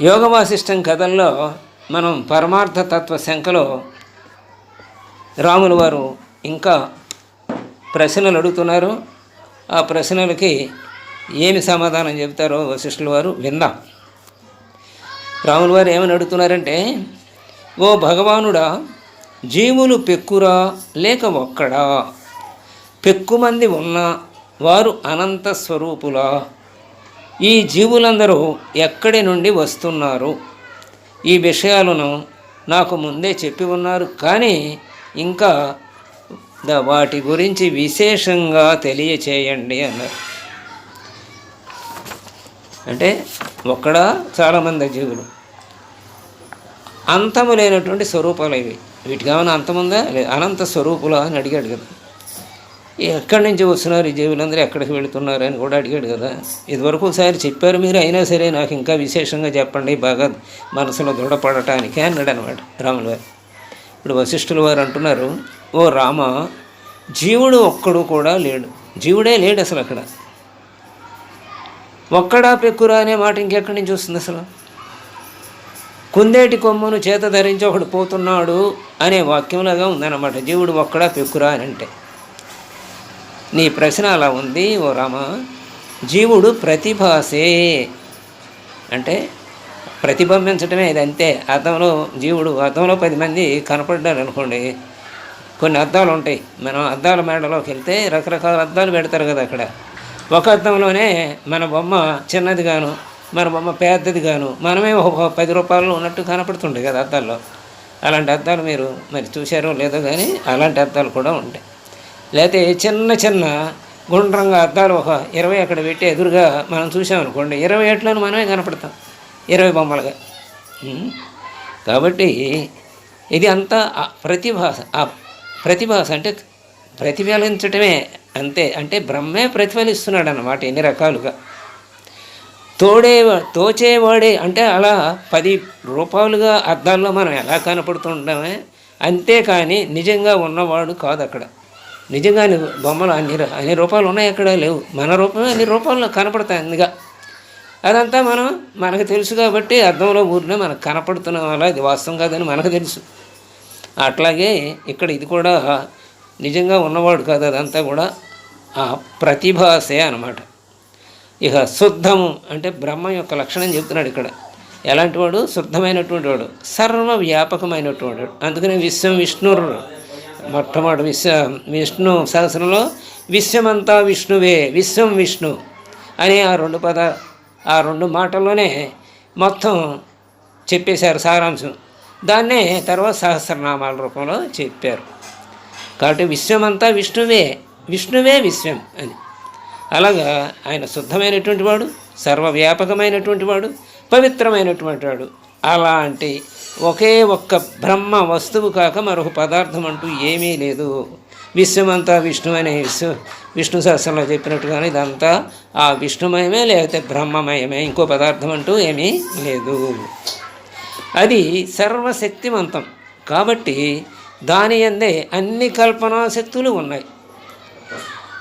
యోగవాసిష్టం కథల్లో మనం పరమార్థ తత్వ శంకలో రాముల వారు ఇంకా ప్రశ్నలు అడుగుతున్నారు. ఆ ప్రశ్నలకి ఏమి సమాధానం చెబుతారో వశిష్ఠుల వారు విందాం. రాముల వారు ఏమని అడుగుతున్నారంటే ఓ భగవానుడా జీవులు పెక్కురా లేక ఒక్కడా? పెక్కుమంది ఉన్నా వారు అనంత స్వరూపులా? ఈ జీవులందరూ ఎక్కడి నుండి వస్తున్నారు? ఈ విషయాలను నాకు ముందే చెప్పి ఉన్నారు. కానీ ఇంకా ద- వాటి గురించి విశేషంగా తెలియచేయండి అన్నారు. అంటే ఒక్కడ చాలామంది జీవులు. అంతము లేనటువంటి స్వరూపాలు ఇవి. వీటికి ఏమైనా అంతముందా? లేదు అనంత స్వరూపులా అని అడిగాడు కదా. ఎక్కడి నుంచి వస్తున్నారు? ఈ జీవులందరూ ఎక్కడికి వెళుతున్నారు అని కూడా అడిగాడు కదా. ఇదివరకు ఒకసారి చెప్పారు మీరు అయినా సరే నాకు ఇంకా విశేషంగా చెప్పండి బాగా మనసులో దృఢపడటానికి అన్నాడు అనమాట రాములు వారు ఇప్పుడు వశిష్ఠుల వారు అంటున్నారు ఓ రామ జీవుడు ఒక్కడు కూడా లేడు. జీవుడే లేడు అసలు అక్కడ. ఒక్కడా పెక్కురా అనే మాట ఇంకెక్కడి నుంచి వస్తుంది అసలు? కుందేటి కొమ్మును చేత ధరించి ఒకడు పోతున్నాడు అనే వాక్యంలాగా ఉందన్నమాట. జీవుడు ఒక్కడా పెక్కురా అని అంటే. నీ ప్రశ్న అలా ఉంది ఓ రామ. జీవుడు ప్రతిభాసే. అంటే ప్రతిబింబించడమే ఇది అంతే. అర్థంలో జీవుడు అర్థంలో పది మంది కనపడ్డారు అనుకోండి కొన్ని అద్దాలు ఉంటాయి. మనం అద్దాల మేడలోకి వెళ్తే రకరకాల అద్దాలు పెడతారు కదా అక్కడ. ఒక అద్దంలోనే మన బొమ్మ చిన్నది గాను మన బొమ్మ పెద్దది గాను మనమే ఒక పది రూపాయలు ఉన్నట్టు కనపడుతుంటాయి కదా అద్దాల్లో. అలాంటి అద్దాలు మీరు మరి చూశారో లేదో కానీ అలాంటి అద్దాలు కూడా ఉంటాయి. లేకపోతే చిన్న చిన్న గుండ్రంగా అద్దాలు ఒక ఇరవై అక్కడ పెట్టి ఎదురుగా మనం చూసామనుకోండి ఇరవై ఏట్లను మనమే కనపడతాం ఇరవై బొమ్మలుగా. కాబట్టి ఇది అంతా ప్రతిభాస ఆ ప్రతిభాస అంటే ప్రతిఫలించటమే అంతే అంటే బ్రహ్మే ప్రతిఫలిస్తున్నాడు అన్నమాట ఎన్ని రకాలుగా. తోడే తోచేవాడే అంటే అలా పది రూపాయలుగా అద్దాల్లో మనం ఎలా కనపడుతుంటామే అంతేకాని నిజంగా ఉన్నవాడు కాదు అక్కడ నిజంగా ని- బొమ్మలు అన్ని అన్ని రూపాలు ఉన్నాయి అక్కడ లేవు. మన రూపమే అన్ని రూపాల్లో కనపడతాయి అందుగా. అదంతా మనం మనకు తెలుసు కాబట్టి అర్థంలో ఊరినే మనకు కనపడుతున్నాం అలా ఇది వాస్తవం కాదని మనకు తెలుసు. అట్లాగే ఇక్కడ ఇది కూడా నిజంగా ఉన్నవాడు కాదు అదంతా కూడా ఆ ప్రతిభాసే అనమాట ఇక శుద్ధము అంటే బ్రహ్మ యొక్క లక్షణం చెప్తున్నాడు ఇక్కడ. ఎలాంటి వాడు? శుద్ధమైనటువంటి వాడు. సర్వ వ్యాపకమైనటువంటి వాడు. అందుకనే విశ్వం విష్ణురు మొట్టమొదటి విశ్వ విష్ణు సహస్రంలో విశ్వమంతా విష్ణువే విశ్వం విష్ణు అనే ఆ రెండు పద ఆ రెండు మాటల్లోనే మొత్తం చెప్పేశారు సారాంశం. దాన్నే తర్వాత సహస్రనామాల రూపంలో చెప్పారు. కాబట్టి విశ్వమంతా విష్ణువే విష్ణువే విశ్వం అని. అలాగా ఆయన శుద్ధమైనటువంటి వాడు సర్వవ్యాపకమైనటువంటి వాడు పవిత్రమైనటువంటి వాడు. అలాంటి ఒకే ఒక్క బ్రహ్మ వస్తువు కాక మరొక పదార్థం అంటూ ఏమీ లేదు. విశ్వమంతా విష్ణు అనే విశ్వ విష్ణు శాస్త్రంలో చెప్పినట్టుగానే ఇదంతా ఆ విష్ణుమయమే లేకపోతే బ్రహ్మమయమే. ఇంకో పదార్థం అంటూ ఏమీ లేదు. అది సర్వశక్తివంతం కాబట్టి దాని అందే అన్ని కల్పనా శక్తులు ఉన్నాయి.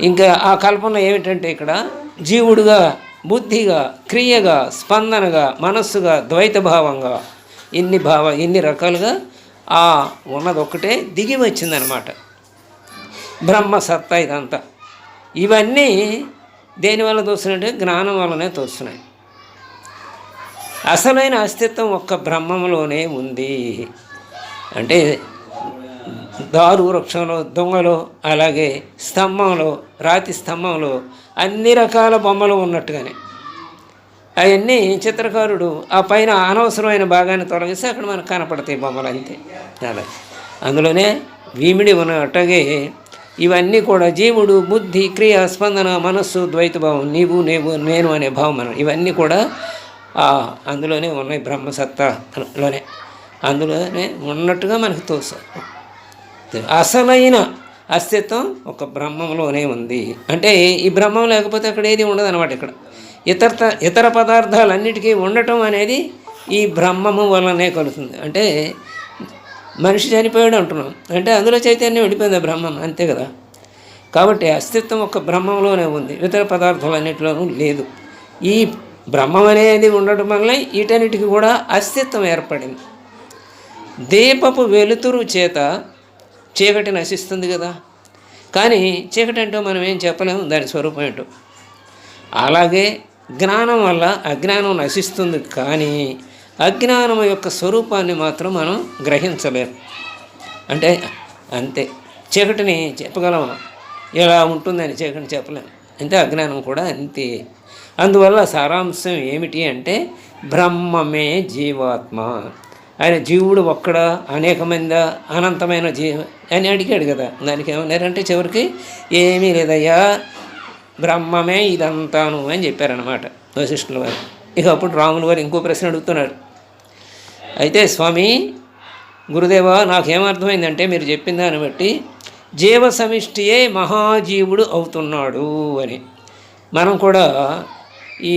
ఇంకా ఆ కల్పన ఏమిటంటే ఇక్కడ జీవుడుగా బుద్ధిగా క్రియగా స్పందనగా మనస్సుగా ద్వైతభావంగా ఇన్ని భావ ఇన్ని రకాలుగా ఆ ఉన్నదొక్కటే దిగి వచ్చిందనమాట. బ్రహ్మ సత్తా ఇదంతా. ఇవన్నీ దేనివల్ల తోస్తున్నాయంటే జ్ఞానం వల్లనే తోస్తున్నాయి. అసలైన అస్తిత్వం ఒక్క బ్రహ్మంలోనే ఉంది. అంటే దారు వృక్షంలో దొంగలో అలాగే స్తంభంలో రాతి స్తంభంలో అన్ని రకాల బొమ్మలు ఉన్నట్టుగానే. అవన్నీ చిత్రకారుడు ఆ పైన అనవసరమైన భాగాన్ని తొలగిస్తే అక్కడ మనకు కనపడతాయి బొమ్మలు అంతే. అలా. అందులోనే భీమిడి ఉన్న అట్టగే ఇవన్నీ కూడా జీవుడు బుద్ధి క్రియ స్పందన మనస్సు ద్వైత భావం నీవు నేవు నేను అనే భావం మనం ఇవన్నీ కూడా అందులోనే ఉన్నాయి బ్రహ్మసత్తాలోనే. అందులోనే ఉన్నట్టుగా మనకు తోసారు. అసలైన అస్తిత్వం ఒక బ్రహ్మంలోనే ఉంది. అంటే ఈ బ్రహ్మం లేకపోతే అక్కడ ఏది ఉండదు అనమాట ఇక్కడ. ఇతర ఇతర పదార్థాలన్నిటికీ ఉండటం అనేది ఈ బ్రహ్మము వలనే కలుగుతుంది. అంటే మనిషి చనిపోయాడు అంటున్నాం. అంటే అందులో చైతన్యం వెళ్ళిపోయింది బ్రహ్మం అంతే కదా? కాబట్టి అస్తిత్వం ఒక బ్రహ్మంలోనే ఉంది. ఇతర పదార్థాలన్నిటిలోనూ లేదు. ఈ బ్రహ్మం అనేది ఉండటం వల్ల వీటన్నిటికీ కూడా అస్తిత్వం ఏర్పడింది. దీపపు వెలుతురు చేత చీకటి నశిస్తుంది కదా? కానీ చీకటి అంటూ మనం ఏం చెప్పలేము దాని స్వరూపం ఏంటో. అలాగే జ్ఞానం వల్ల అజ్ఞానం నశిస్తుంది కానీ అజ్ఞానం యొక్క స్వరూపాన్ని మాత్రం మనం గ్రహించలేము. అంటే అంతే. చీకటిని చెప్పగలమా ఇలా ఉంటుందని చీకటిని చెప్పలేము అంటే అజ్ఞానం కూడా అంతే. అందువల్ల సారాంశం ఏమిటి అంటే బ్రహ్మమే జీవాత్మ. ఆయన జీవుడు ఒక్కడ అనేక అనంతమైన జీవ అని అడిగాడు కదా. దానికి ఏమన్నారంటే చివరికి ఏమీ లేదయ్యా బ్రహ్మమే ఇదంతాను అని చెప్పారనమాట వశిష్ఠుల వారు. ఇక అప్పుడు రాముల వారు ఇంకో ప్రశ్న అడుగుతున్నారు. అయితే స్వామి గురుదేవ నాకేమర్థమైందంటే మీరు చెప్పిన దాన్ని బట్టి జీవ సమిష్టియే మహాజీవుడు అవుతున్నాడు అని. మనం కూడా ఈ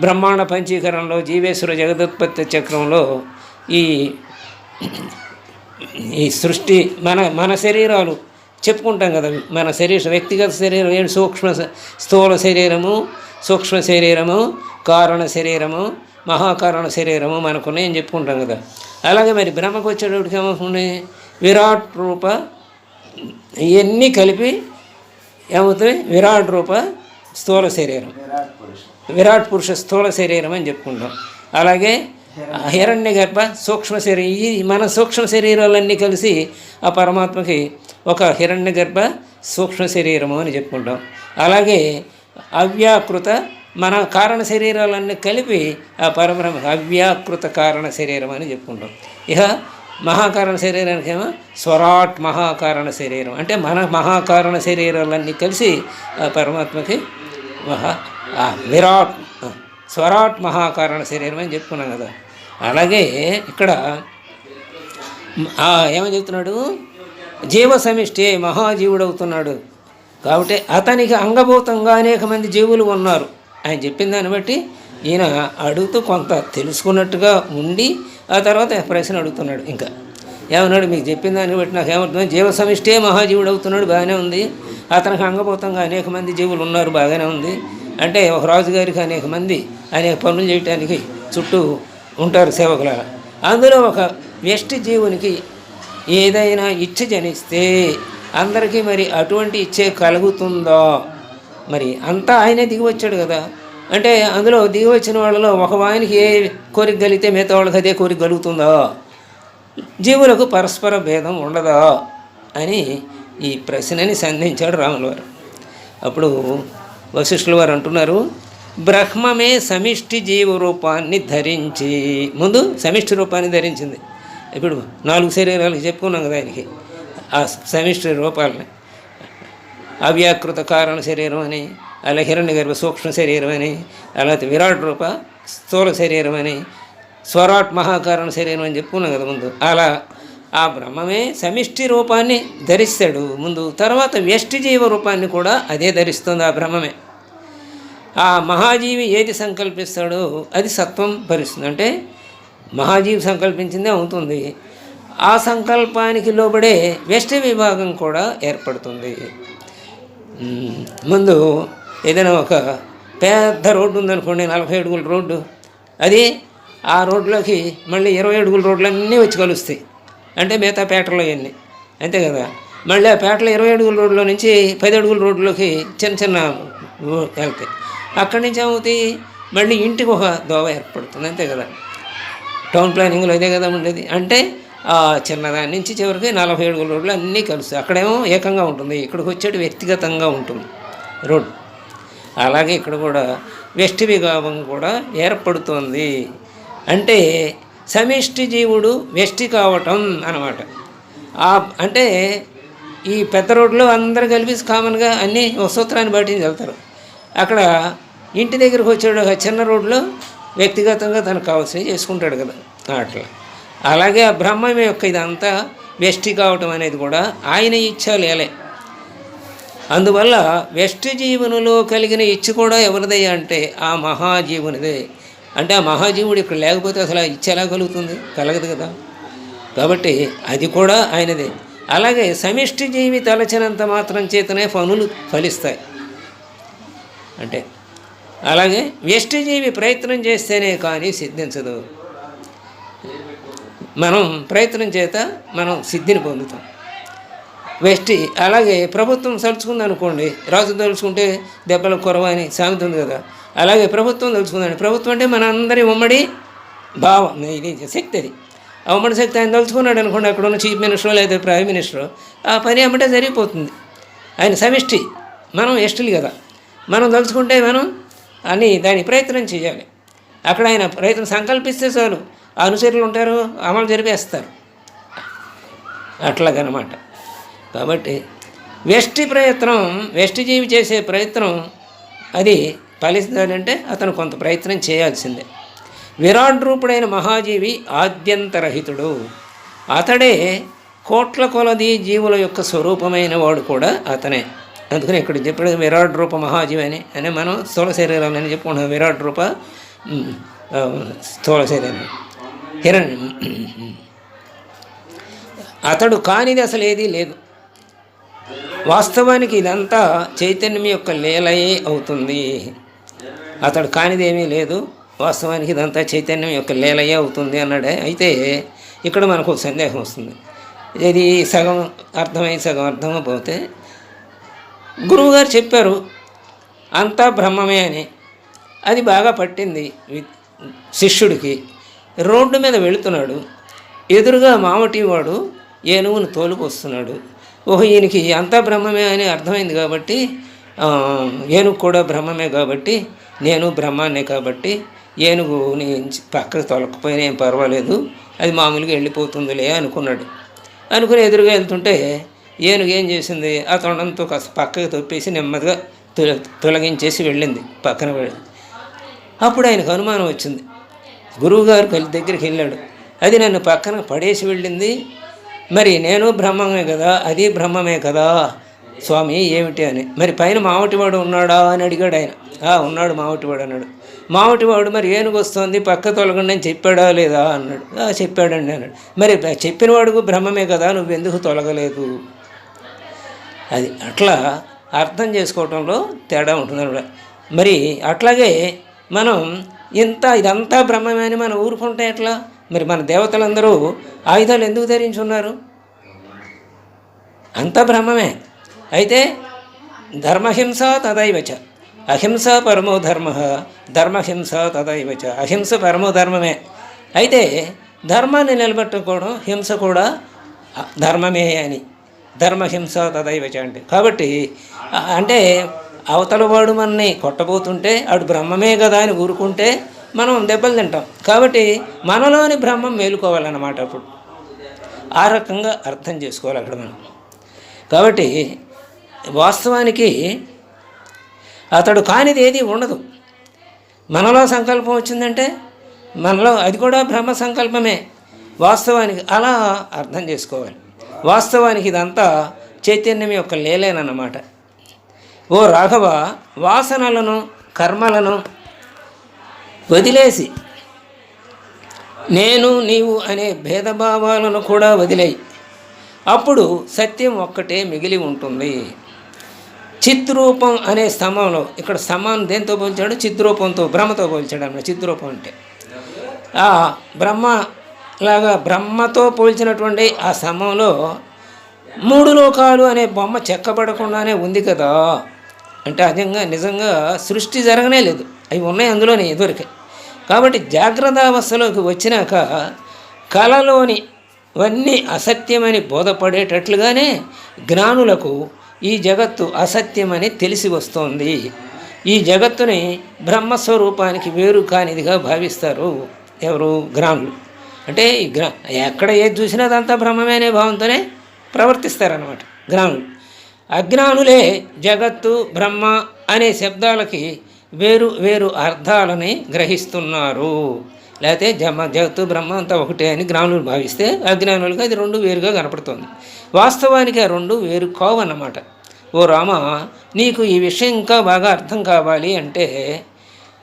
బ్రహ్మాండ పంచీకరణలో జీవేశ్వర జగదుత్పత్తి చక్రంలో ఈ ఈ సృష్టి మన మన శరీరాలు చెప్పుకుంటాం కదా మన శరీర వ్యక్తిగత శరీరం ఏంటి సూక్ష్మ స్థూల శరీరము సూక్ష్మ శరీరము కారణ శరీరము మహాకారణ శరీరము మనకున్నాయని చెప్పుకుంటాం కదా. అలాగే మరి బ్రహ్మకు వచ్చేటప్పటికి ఏమవుతుంది? విరాట్ రూప ఇవన్నీ కలిపి ఏమవుతుంది? విరాట్ రూప స్థూల శరీరం. విరాట్ పురుష స్థూల శరీరం అని చెప్పుకుంటాం. అలాగే హిరణ్య గర్భ సూక్ష్మ శరీరం ఈ మన సూక్ష్మ శరీరాలన్నీ కలిసి ఆ పరమాత్మకి ఒక హిరణ్య గర్భ సూక్ష్మ శరీరము అని చెప్పుకుంటాం. అలాగే అవ్యాకృత మన కారణ శరీరాలన్నీ కలిపి ఆ పరబ్రహ్మ అవ్యాకృత కారణ శరీరం అని చెప్పుకుంటాం. ఇక మహాకారణ శరీరానికి ఏమో స్వరాట్ మహాకారణ శరీరం. అంటే మన మహాకారణ శరీరాలన్నీ కలిసి ఆ పరమాత్మకి మహా విరాట్ స్వరాట్ మహాకారణ శరీరం అని చెప్పుకున్నాం కదా. అలాగే ఇక్కడ ఏమని చెప్తున్నాడు? జీవ సమిష్టి మహాజీవుడు అవుతున్నాడు కాబట్టి అతనికి అంగభూతంగా అనేక మంది జీవులు ఉన్నారు. ఆయన చెప్పిన దాన్ని బట్టి ఈయన అడుగుతూ కొంత తెలుసుకున్నట్టుగా ఉండి ఆ తర్వాత ప్రశ్న అడుగుతున్నాడు. ఇంకా ఏమన్నాడు? మీకు చెప్పిన దాన్ని బట్టి నాకు ఏమవుతుంది జీవ సమిష్టే మహాజీవుడు అవుతున్నాడు బాగానే ఉంది. అతనికి అంగభూతంగా అనేక మంది జీవులు ఉన్నారు బాగానే ఉంది. అంటే ఒక రాజుగారికి అనేక మంది అనేక పనులు చేయటానికి చుట్టూ ఉంటారు సేవకుల అందులో ఒక వ్యష్టి జీవునికి ఏదైనా ఇచ్చ జనిస్తే అందరికీ మరి అటువంటి ఇచ్చే కలుగుతుందో? మరి అంతా ఆయనే దిగివచ్చాడు కదా. అంటే అందులో దిగివచ్చిన వాళ్ళలో ఒక వానికి ఏ కోరిక కలిగితే మిగతా వాళ్ళకి అదే కోరిక కలుగుతుందో? జీవులకు పరస్పర భేదం ఉండదా? అని ఈ ప్రశ్నని సంధించాడు రాములవారు. అప్పుడు వశిష్ఠుల వారు అంటున్నారు బ్రహ్మమే సమిష్టి జీవ రూపాన్ని ధరించి. ముందు సమిష్టి రూపాన్ని ధరించింది. ఇప్పుడు నాలుగు శరీరాలు చెప్పుకున్నాం కదా ఆయనకి. ఆ సమిష్టి రూపాలని. అవ్యాకృత కారణ శరీరం అని అలా హిరణ్య గర్భ సూక్ష్మ శరీరం అని అలా విరాట్ రూప స్థూల శరీరం అని స్వరాట్ మహాకారణ శరీరం అని చెప్పుకున్నాం కదా ముందు. అలా ఆ బ్రహ్మమే సమిష్టి రూపాన్ని ధరిస్తాడు. ముందు తర్వాత వ్యష్టి జీవ రూపాన్ని కూడా అదే ధరిస్తుంది ఆ బ్రహ్మమే. ఆ మహాజీవి ఏది సంకల్పిస్తాడో అది సత్వం భరిస్తుంది. అంటే మహాజీవి సంకల్పించిందే అవుతుంది. ఆ సంకల్పానికి లోబడే వ్యష్టి విభాగం కూడా ఏర్పడుతుంది. ముందు ఏదైనా ఒక పెద్ద రోడ్డు ఉందనుకోండి నలభై అడుగుల రోడ్డు. అది ఆ రోడ్లోకి మళ్ళీ ఇరవై అడుగుల రోడ్లన్నీ వచ్చి కలుస్తాయి. అంటే మిగతా పేటలో ఇవన్నీ అంతే కదా? మళ్ళీ ఆ పేటలో ఇరవై అడుగుల రోడ్లో నుంచి పది అడుగుల రోడ్లోకి చిన్న చిన్న వెళ్తాయి. అక్కడి నుంచి ఏమవుతాయి? మళ్ళీ ఇంటికి ఒక దోవ ఏర్పడుతుంది. అంతే కదా? టౌన్ ప్లానింగ్లో ఇదే కదా ఉండేది. అంటే ఆ చిన్నదాని నుంచి చివరికి నలభై ఏడుగుల రోడ్లు అన్నీ కలుస్తాయి అక్కడేమో ఏకంగా ఉంటుంది. ఇక్కడికి వచ్చేటి వ్యక్తిగతంగా ఉంటుంది రోడ్డు. అలాగే ఇక్కడ కూడా వెస్ట్ విభాగం కూడా ఏర్పడుతోంది. అంటే సమిష్టి జీవుడు వెస్టి కావటం అన్నమాట. అంటే ఈ పెద్ద రోడ్లో అందరు కలిపి కామన్గా అన్నీ ఒక సూత్రాన్ని పాటించి వెళ్తారు. అక్కడ ఇంటి దగ్గరకు వచ్చాడు ఒక చిన్న రోడ్లో వ్యక్తిగతంగా తనకు కావాల్సినవి చేసుకుంటాడు కదా అట్లా. అలాగే ఆ బ్రహ్మం యొక్క ఇదంతా వ్యష్టి కావటం అనేది కూడా ఆయన ఇచ్చాలేలే అందువల్ల వ్యష్టి జీవునిలో కలిగిన ఇచ్చ కూడా ఎవరిదయ్యా అంటే ఆ మహాజీవునిదే. అంటే ఆ మహాజీవుడు ఇక్కడ లేకపోతే అసలు ఆ ఇచ్చ ఎలా కలుగుతుంది? కలగదు కదా. కాబట్టి అది కూడా ఆయనదే. అలాగే సమిష్టి జీవి తలచినంత మాత్రం చేతనే పనులు ఫలిస్తాయి. అంటే అలాగే వ్యష్టిజీవి ప్రయత్నం చేస్తేనే కానీ సిద్ధించదు. మనం ప్రయత్నం చేత మనం సిద్ధిని పొందుతాం. వెస్టి అలాగే ప్రభుత్వం తలుచుకుంది అనుకోండి రాజు తలుచుకుంటే దెబ్బలు కొరవ అని సామెత ఉంది కదా అలాగే ప్రభుత్వం తలుచుకుందండి. ప్రభుత్వం అంటే మన అందరి ఉమ్మడి భావం ఇది శక్తి అది. ఆ ఉమ్మడి శక్తి ఆయన తలుచుకున్నాడు అనుకోండి అక్కడ ఉన్న చీఫ్ మినిస్టర్ లేదా ప్రైమ్ మినిస్టర్ ఆ పని అమ్మటే జరిగిపోతుంది. ఆయన సమిష్టి మనం ఎస్టులు కదా. మనం తలుచుకుంటే మనం అని దాని ప్రయత్నం చేయాలి. అక్కడ ఆయన ప్రయత్నం సంకల్పిస్తే చాలు. అనుచరులు ఉంటారు అమలు జరిపేస్తారు. అట్లాగనమాట. కాబట్టి వెష్టి ప్రయత్నం వెష్టి జీవి చేసే ప్రయత్నం అది ఫలిస్తాడంటే అతను కొంత ప్రయత్నం చేయాల్సిందే. విరాట్ రూపుడైన మహాజీవి ఆద్యంతరహితుడు. అతడే కోట్ల కొలది జీవుల యొక్క స్వరూపమైన వాడు కూడా అతనే. అందుకని ఇక్కడ చెప్పాడు విరాట్ రూప మహాజీవి అని. అని మనం స్థూల శరీరాలని చెప్పుకుంటాం. విరాట్ రూప స్థూల శరీరం హిరణ్. అతడు కానిది అసలు ఏదీ లేదు. వాస్తవానికి ఇదంతా చైతన్యం యొక్క లీలయే అవుతుంది. అతడు కానిదేమీ లేదు. వాస్తవానికి ఇదంతా చైతన్యం యొక్క లీలయే అవుతుంది అన్నాడే. అయితే ఇక్కడ మనకు ఒక సందేహం వస్తుంది. ఇది సగం అర్థమై సగం అర్థమైపోతే గురువుగారు చెప్పారు అంతా బ్రహ్మమే అని. అది బాగా పట్టింది శిష్యుడికి. రోడ్డు మీద వెళుతున్నాడు. ఎదురుగా మామటి వాడు ఏనుగును తోలుకొస్తున్నాడు. ఓహో ఈయనకి అంతా బ్రహ్మమే అని అర్థమైంది కాబట్టి ఏనుగు కూడా బ్రహ్మమే కాబట్టి నేను బ్రహ్మాన్నే కాబట్టి ఏనుగుని పక్కకు తొలకపోయినా ఏం పర్వాలేదు అది మామూలుగా వెళ్ళిపోతుందిలే అనుకున్నాడు. అనుకుని ఎదురుగా వెళ్తుంటే ఏనుగు ఏం చేసింది? ఆ తొండంతో కాస్త పక్కకు తొప్పేసి నెమ్మదిగా తొలగించేసి వెళ్ళింది పక్కన వెళ్ళింది అప్పుడు ఆయనకు అనుమానం వచ్చింది. గురువుగారు కలి దగ్గరికి వెళ్ళాడు. అది నన్ను పక్కన పడేసి వెళ్ళింది. మరి నేను బ్రహ్మమే కదా? అది బ్రహ్మమే కదా? స్వామి ఏమిటి అని. మరి పైన మావటివాడు ఉన్నాడా అని అడిగాడు ఆయన. "ఆ, ఉన్నాడు మావటివాడు అన్నాడు. మావటివాడు మరి ఏనుగు వస్తుంది? పక్క తొలగండి అని చెప్పాడా లేదా? అన్నాడు. "ఆ, చెప్పాడండి అన్నాడు. మరి చెప్పిన వాడుకు బ్రహ్మమే కదా? నువ్వు ఎందుకు తొలగలేదు? అది అట్లా అర్థం చేసుకోవటంలో తేడా ఉంటుంది మరి అట్లాగే మనం ఇంత ఇదంతా బ్రహ్మమే అని మనం ఊరుకుంటే ఎట్లా? మరి మన దేవతలందరూ ఆయుధాలు ఎందుకు ధరించున్నారు అంతా బ్రహ్మమే. అయితే ధర్మహింస తదైవచ. అహింస పరమో ధర్మ ధర్మహింస తదైవచ. అహింస పరమో ధర్మమే. అయితే ధర్మాన్ని నిలబెట్టుకోవడం హింస కూడా ధర్మమే అని. ధర్మహింస తదైవచ అంటే కాబట్టి అంటే అవతల వాడు మనని కొట్టబోతుంటే ఆడు బ్రహ్మమే కదా అని ఊరుకుంటే మనం దెబ్బలు తింటాం. కాబట్టి మనలోని బ్రహ్మం మేలుకోవాలన్నమాట అప్పుడు. ఆ రకంగా అర్థం చేసుకోవాలి అక్కడ మనం. కాబట్టి వాస్తవానికి అతడు కానిది ఏది ఉండదు. మనలో సంకల్పం వచ్చిందంటే మనలో అది కూడా బ్రహ్మ సంకల్పమే. వాస్తవానికి అలా అర్థం చేసుకోవాలి. వాస్తవానికి ఇదంతా చైతన్యం యొక్క లేలేనన్నమాట. ఓ రాఘవ వాసనలను కర్మలను వదిలేసి నేను నీవు అనే భేదభావాలను కూడా వదిలేయి. అప్పుడు సత్యం ఒక్కటే మిగిలి ఉంటుంది. చిత్రూపం అనే స్తంభంలో ఇక్కడ స్తంభం దేంతో పోల్చాడు? చిత్రూపంతో బ్రహ్మతో పోల్చాడు అన్నమాట. చిత్రూపం అంటే. ఆ బ్రహ్మ లాగా బ్రహ్మతో పోల్చినటువంటి ఆ సమయంలో మూడు లోకాలు అనే బొమ్మ చెక్కబడకుండానే ఉంది కదా. అంటే అజంగా నిజంగా సృష్టి జరగనే లేదు. అవి ఉన్నాయి అందులోనే ఎదురికే కాబట్టి జాగ్రత్త అవస్థలోకి వచ్చినాక కళలోని ఇవన్నీ అసత్యమని బోధపడేటట్లుగానే జ్ఞానులకు ఈ జగత్తు అసత్యమని తెలిసి వస్తోంది. ఈ జగత్తుని బ్రహ్మస్వరూపానికి వేరు కానిదిగా భావిస్తారు ఎవరు? జ్ఞానులు. అంటే ఈ గ్రా ఎక్కడ ఏది చూసినా అదంతా బ్రహ్మమే అనే భావంతోనే ప్రవర్తిస్తారన్నమాట జ్ఞానులు అజ్ఞానులే జగత్తు బ్రహ్మ అనే శబ్దాలకి వేరు వేరు అర్థాలని గ్రహిస్తున్నారు. లేకపోతే జమ జగత్తు బ్రహ్మ అంతా ఒకటే అని జ్ఞానులు భావిస్తే అజ్ఞానులకు అది రెండు వేరుగా కనపడుతుంది. వాస్తవానికి ఆ రెండు వేరు కావన్నమాట. ఓ రామ నీకు ఈ విషయం ఇంకా బాగా అర్థం కావాలి అంటే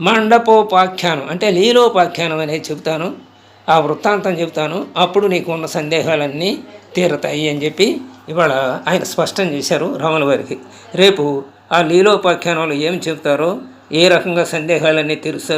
మండపోపాఖ్యానం అంటే లీలోపాఖ్యానం అనేది చెబుతాను. ఆ వృత్తాంతం చెబుతాను. అప్పుడు నీకు ఉన్న సందేహాలన్నీ తీరతాయి అని చెప్పి ఇవాళ ఆయన స్పష్టం చేశారు రాముల వారికి. రేపు ఆ లీలోపాఖ్యానంలో ఏం చెబుతారో ఏ రకంగా సందేహాలన్నీ తీరుస్తారో